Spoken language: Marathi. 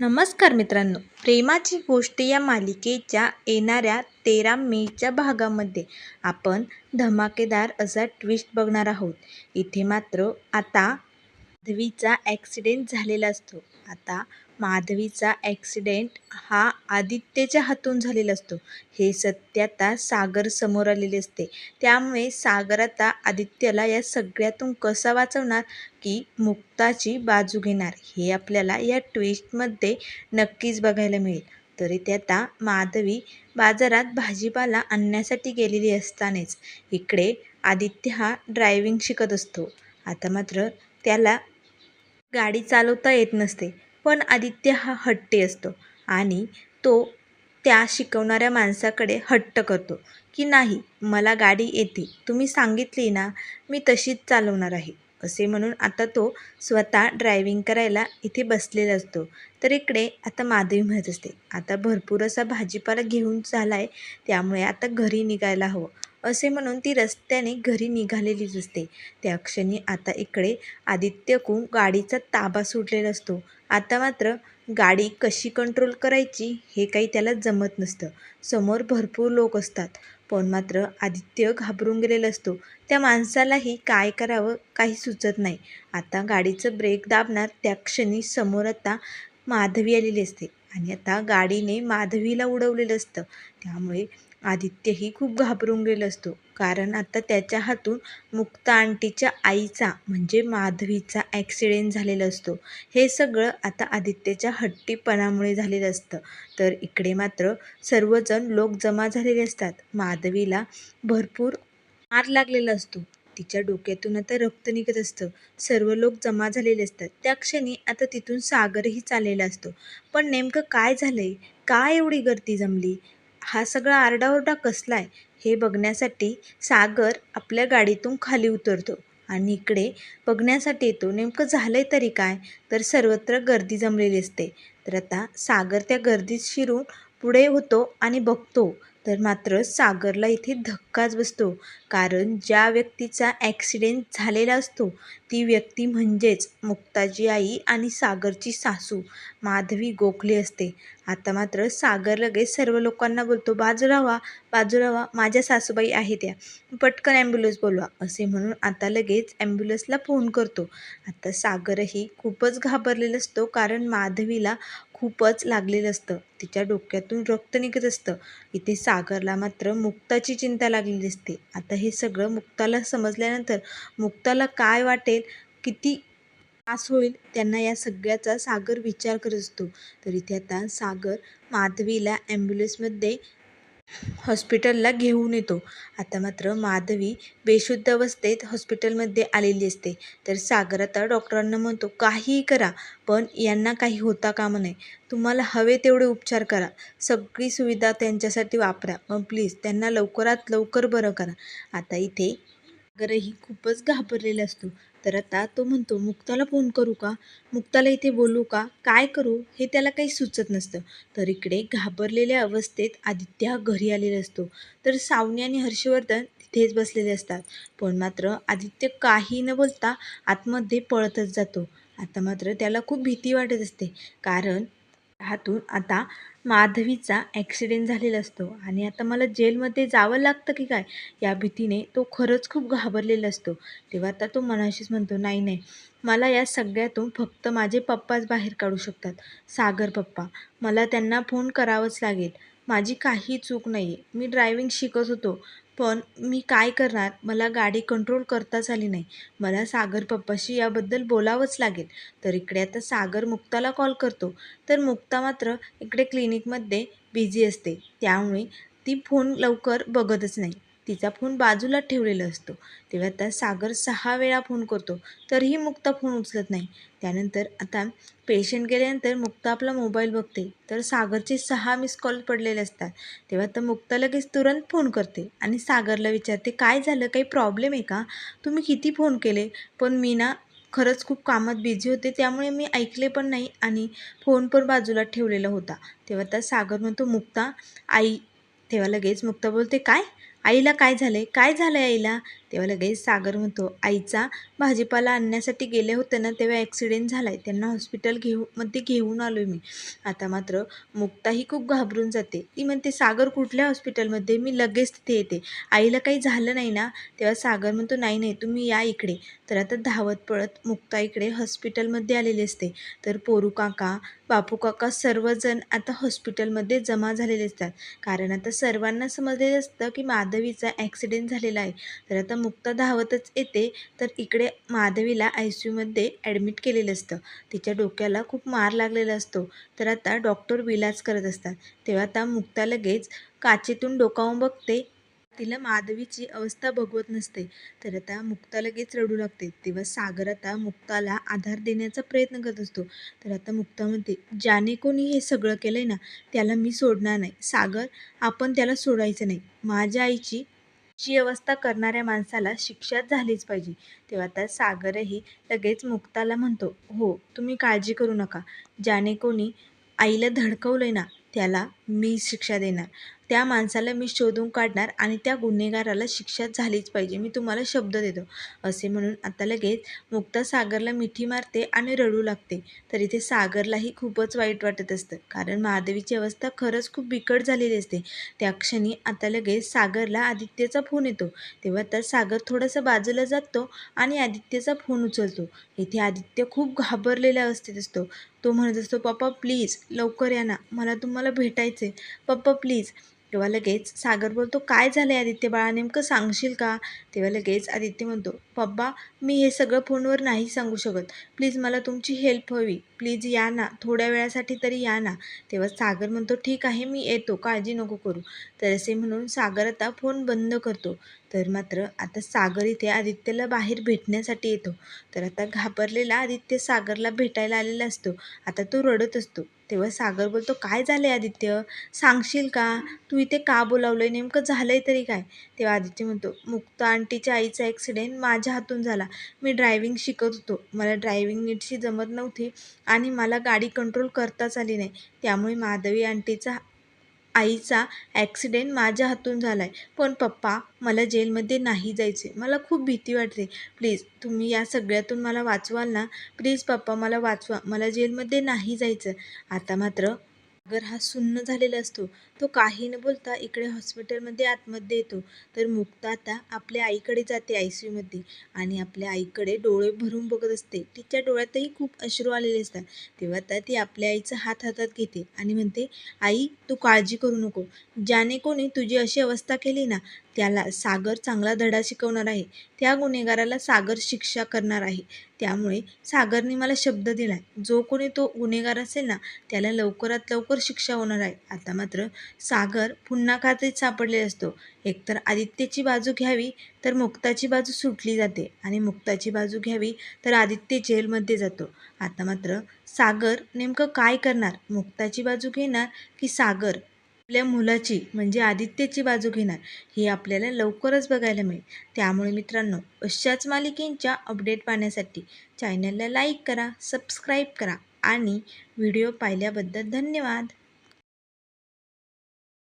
नमस्कार मित्रांनो. प्रेमाची गोष्ट या मालिकेच्या येणाऱ्या तेरा मेच्या भागामध्ये आपण धमाकेदार असा ट्विस्ट बघणार आहोत. इथे मात्र आता माधवीचा ॲक्सिडेंट झालेला असतो. आता माधवीचा ॲक्सिडेंट हा आदित्यच्या हातून झालेला असतो. हे सत्य आता सागर समोर आलेले असते. त्यामुळे सागर आता आदित्यला या सगळ्यातून कसा वाचवणार की मुक्ताची बाजू घेणार हे आपल्याला या ट्विस्टमध्ये नक्कीच बघायला मिळेल. तरी ते आता माधवी बाजारात भाजीपाला आणण्यासाठी गेलेली असतानाच इकडे आदित्य हा ड्रायव्हिंग शिकत असतो. आता मात्र त्याला गाडी चालवता येत नसते. पण आदित्य हा हट्टी असतो आणि तो त्या शिकवणाऱ्या माणसाकडे हट्ट करतो की नाही मला गाडी येते तुम्ही सांगितली ना मी तशीच चालवणार आहे. असे म्हणून आता तो स्वतः ड्रायव्हिंग करायला इथे बसलेला असतो. तर इकडे आता माधवी म्हणत असते आता भरपूर असा भाजीपाला घेऊन झाला आहे त्यामुळे आता घरी निघायला हवं. असे म्हणून ती रस्त्याने घरी निघालेलीच असते. त्या क्षणी आता इकडे आदित्यकू गाडीचा ताबा सुटलेला असतो. आता मात्र गाडी कशी कंट्रोल करायची हे काही त्याला जमत नसतं. समोर भरपूर लोक असतात. पण मात्र आदित्य घाबरून गेलेला असतो. त्या माणसालाही काय करावं काही सुचत नाही. आता गाडीचं ब्रेक दाबणार त्या क्षणी समोर आता माधवी आलेली असते. आणि आता गाडीने माधवीला उडवलेलं असतं. त्यामुळे आदित्यही खूप घाबरून गेला असतो. कारण आता त्याच्या हातून मुक्ता आंटीच्या आईचा म्हणजे माधवीचा ॲक्सिडेंट झालेला असतो. हे सगळं आता आदित्यच्या हट्टीपणामुळे झालेलं असतं. तर इकडे मात्र सर्वजण लोक जमा झालेले असतात. माधवीला भरपूर मार लागलेला असतो. तिच्या डोक्यातून आता रक्त निघत असतं. सर्व लोक जमा झालेले असतात. त्या क्षणी आता तिथून सागरही चाललेला असतो. पण नेमकं काय झालंय? का एवढी गर्दी जमली? हा सगळा आरडाओरडा कसला आहे हे बघण्यासाठी सागर आपल्या गाडीतून खाली उतरतो. आणि इकडे बघण्यासाठी येतो. नेमकं झालंय तरी काय? तर सर्वत्र गर्दी जमलेली असते. तर आता सागर त्या गर्दीत शिरून पुढे होतो आणि बघतो. तर मात्र सागरला इथे धक्काच बसतो. कारण ज्या व्यक्तीचा ॲक्सिडेंट झालेला असतो ती व्यक्ती म्हणजेच मुक्ताची आई आणि सागरची सासू माधवी गोखले असते. आता मात्र सागर लगेच सर्व लोकांना बोलतो बाजूला व्हा बाजूला व्हा माझ्या सासूबाई आहे त्या पटकन ॲम्ब्युलन्स बोलवा असे म्हणून आता लगेच ॲम्ब्युलन्सला फोन करतो. आता सागरही खूपच घाबरलेला असतो कारण माधवीला खूपच लागलेलं असतं. तिच्या डोक्यातून रक्त निघत असतं. इथे सागरला मात्र मुक्ताची चिंता लागलेली असते. आता हे सगळं मुक्ताला समजल्यानंतर मुक्ताला काय वाटेल किती त्रास होईल त्यांना या सगळ्याचा सागर विचार करत असतो. तर इथे आता सागर माधवीला ॲम्ब्युलन्समध्ये हॉस्पिटलला घेऊन येतो. आता मात्र माधवी बेशुद्ध अवस्थेत हॉस्पिटलमध्ये आलेली असते. तर सागर आता डॉक्टरांना म्हणतो काहीही करा पण यांना काही होता कामा नये. तुम्हाला हवे तेवढे उपचार करा. सगळी सुविधा त्यांच्यासाठी वापरा. पण प्लीज त्यांना लवकरात लवकर बरं करा. आता इथे सागरही खूपच घाबरलेला असतो. तर आता तो म्हणतो मुक्ताला फोन करू का? मुक्ताला इथे बोलू का? काय करू? हे त्याला काही सुचत नसतं. तर इकडे घाबरलेल्या अवस्थेत आदित्य हा घरी आलेला असतो. तर सावनी आणि हर्षवर्धन तिथेच बसलेले असतात. पण मात्र आदित्य काही न बोलता आतमध्ये पळतच जातो. आता मात्र त्याला खूप भीती वाटत असते. कारण हातून आता माधवीचा ॲक्सिडेंट झालेला असतो. आणि आता मला जेलमध्ये जावं लागतं की काय? या भीतीने तो खरंच खूप घाबरलेला असतो. तेव्हा आता तो मनाशीच म्हणतो नाही नाही. मला या सगळ्यातून फक्त माझे पप्पाच बाहेर काढू शकतात. सागर पप्पा. मला त्यांना फोन करावंच लागेल. माझी काही चूक नाही आहे मी ड्रायव्हिंग शिकत होतो पण मी काय करणार? मला गाडी कंट्रोल करताच आली नाही. मला सागर पप्पाशी याबद्दल बोलावंच लागेल. तर इकडे आता सागर मुक्ताला कॉल करतो. तर मुक्ता मात्र इकडे क्लिनिकमध्ये बिझी असते. त्यामुळे ती फोन लवकर बघतच नाही. तिचा फोन बाजूला ठेवलेला असतो. तेव्हा आता सागर सहा वेळा फोन करतो. तरीही मुक्ता फोन उचलत नाही. त्यानंतर आता पेशंट गेल्यानंतर मुक्ता आपला मोबाईल बघते. तर सागरचे सहा मिस कॉल पडलेले असतात. तेव्हा तर मुक्ता लगेच तुरंत फोन करते आणि सागरला विचारते काय झालं? काही प्रॉब्लेम आहे का? तुम्ही किती फोन केले? पण मी ना खरंच खूप कामात बिझी होते. त्यामुळे मी ऐकले पण नाही आणि फोन पण बाजूला ठेवलेला होता. तेव्हा तर सागर म्हणतो मुक्ता आई. तेव्हा लगेच मुक्ता बोलते काय? आईला काय झालं आहे काय झालं आहे आईला? तेव्हा लगेच सागर म्हणतो आईचा भाजीपाला आणण्यासाठी गेले होते ना तेव्हा ॲक्सिडेंट झाला आहे त्यांना हॉस्पिटल घेऊ मध्ये घेऊन आलो मी. आता मात्र मुक्ताही खूप घाबरून जाते. ती म्हणते सागर कुठल्या हॉस्पिटलमध्ये? मी लगेच तिथे येते. आईला काही झालं नाही ना? तेव्हा सागर म्हणतो नाही नाही तुम्ही या इकडे. तर आता धावत पळत मुक्ता इकडे हॉस्पिटलमध्ये आलेली असते. तर पोरू काका बापू काका सर्वजण आता हॉस्पिटलमध्ये जमा झालेले असतात. कारण आता सर्वांना समजलेलं असतं की माधवीचा ॲक्सिडेंट झालेला आहे. तर आता मुक्ता धावतच येते तर इकडे माधवीला आय सी यूमध्ये ॲडमिट केलेलं असतं. तिच्या डोक्याला खूप मार लागलेला असतो. तर आता डॉक्टर विलाज करत असतात. तेव्हा आता मुक्ता लगेच काचेतून डोकावून बघते तिला माधवीची अवस्था भगवत नसते तर आता मुक्ता लगेच रडू लागते. तेव्हा सागर आता मुक्ताला आधार देण्याचा प्रयत्न करत असतो. तर आता मुक्ता म्हणते ज्याने कोणी हे सगळं केलं आहे ना त्याला मी सोडणार नाही. सागर आपण त्याला सोडायचं नाही. माझ्या आईची जी अवस्था करणाऱ्या माणसाला शिक्षा झालीच पाहिजे. तेव्हा आता सागरही लगेच मुक्ताला म्हणतो हो तुम्ही काळजी करू नका. ज्याने कोणी आईला धडकवलं ना त्याला मी शिक्षा देणार. त्या माणसाला मी शोधून काढणार आणि त्या गुन्हेगाराला शिक्षा झालीच पाहिजे. मी तुम्हाला शब्द देतो. असे म्हणून आता लगेच मुक्ता सागरला मिठी मारते आणि रडू लागते. तर इथे सागरलाही खूपच वाईट वाटत असतं. कारण महादेवीची अवस्था खरंच खूप बिकट झालेली असते. त्या क्षणी आता लगेच सागरला आदित्यचा फोन येतो. तेव्हा तर सागर थोडासा बाजूला जातो आणि आदित्यचा फोन उचलतो. इथे आदित्य खूप घाबरलेल्या अवस्थेत असतो. तो म्हणत असतो पप्पा प्लीज लवकर या ना. मला तुम्हाला भेटायचे पप्पा प्लीज तेव्हा लगेच सागर बोलतो काय झालं आहे आदित्य बाळा नेमकं सांगशील का? तेव्हा लगेच आदित्य म्हणतो पप्पा मी हे सगळं फोनवर नाही सांगू शकत. प्लीज मला तुमची हेल्प हवी. प्लीज या ना थोड्या वेळासाठी तरी या ना. तेव्हा सागर म्हणतो ठीक आहे मी येतो काळजी नको करू. तर असे म्हणून सागर आता फोन बंद करतो. तर मात्र आता सागर इथे आदित्यला बाहेर भेटण्यासाठी येतो. तर आता घाबरलेला आदित्य सागरला भेटायला आलेला असतो. आता तो रडत असतो. तेव्हा सागर बोलतो काय झालं आहे आदित्य? सांगशील का? तू इथे का बोलावलं आहे नेमकं झालं आहे तरी काय? तेव्हा आदित्य म्हणतो मुक्ता आंटीच्या आईचा ॲक्सिडेंट माझ्या हातून झाला. मी ड्रायव्हिंग शिकत होतो. मला ड्रायव्हिंग नीटशी जमत नव्हती. आणि मला गाडी कंट्रोल करताच आली नाही. त्यामुळे माधवी आंटीचा आईचा ॲक्सिडेंट माझ्या हातून झाला आहे पण पप्पा मला जेलमध्ये नाही जायचे मला खूप भीती वाटते. प्लीज तुम्ही या सगळ्यातून मला वाचवाल ना? प्लीज पप्पा मला वाचवा. मला जेलमध्ये नाही जायचं आता मात्र सागर हा सुन्न झालेला असतो. तो काही न बोलता इकडे हॉस्पिटलमध्ये आतमध्ये येतो. तर मुक्ता आता आपल्या आईकडे जाते आय सी यूमध्ये आणि आपल्या आईकडे डोळे भरून बघत असते. तिच्या डोळ्यातही खूप अश्रू आलेले असतात. तेव्हा आता ती आपल्या आईचा हात हातात घेते आणि म्हणते आई तू काळजी करू नको. ज्याने कोणी तुझी अशी अवस्था केली ना त्याला सागर चांगला धडा शिकवणार आहे. त्या गुन्हेगाराला सागर शिक्षा करणार आहे. त्यामुळे सागरने मला शब्द दिला आहे जो कोणी तो गुन्हेगार असेल ना त्याला लवकरात लवकर शिक्षा होणार आहे. आता मात्र सागर पुन्हा खात्रीत सापडलेला असतो. एकतर आदित्यची बाजू घ्यावी तर मुक्ताची बाजू सुटली जाते आणि मुक्ताची बाजू घ्यावी तर आदित्य जेलमध्ये जातो. आता मात्र सागर नेमकं काय करणार? मुक्ताची बाजू घेणार की सागर आपल्या मुलाची म्हणजे आदित्यची बाजू घेणार हे आपल्याला लवकरच बघायला मिळेल. त्यामुळे मित्रांनो अशाच मालिकेंच्या अपडेट पाहण्यासाठी चॅनलला लाईक करा सबस्क्राईब करा आणि व्हिडिओ पाहिल्याबद्दल धन्यवाद.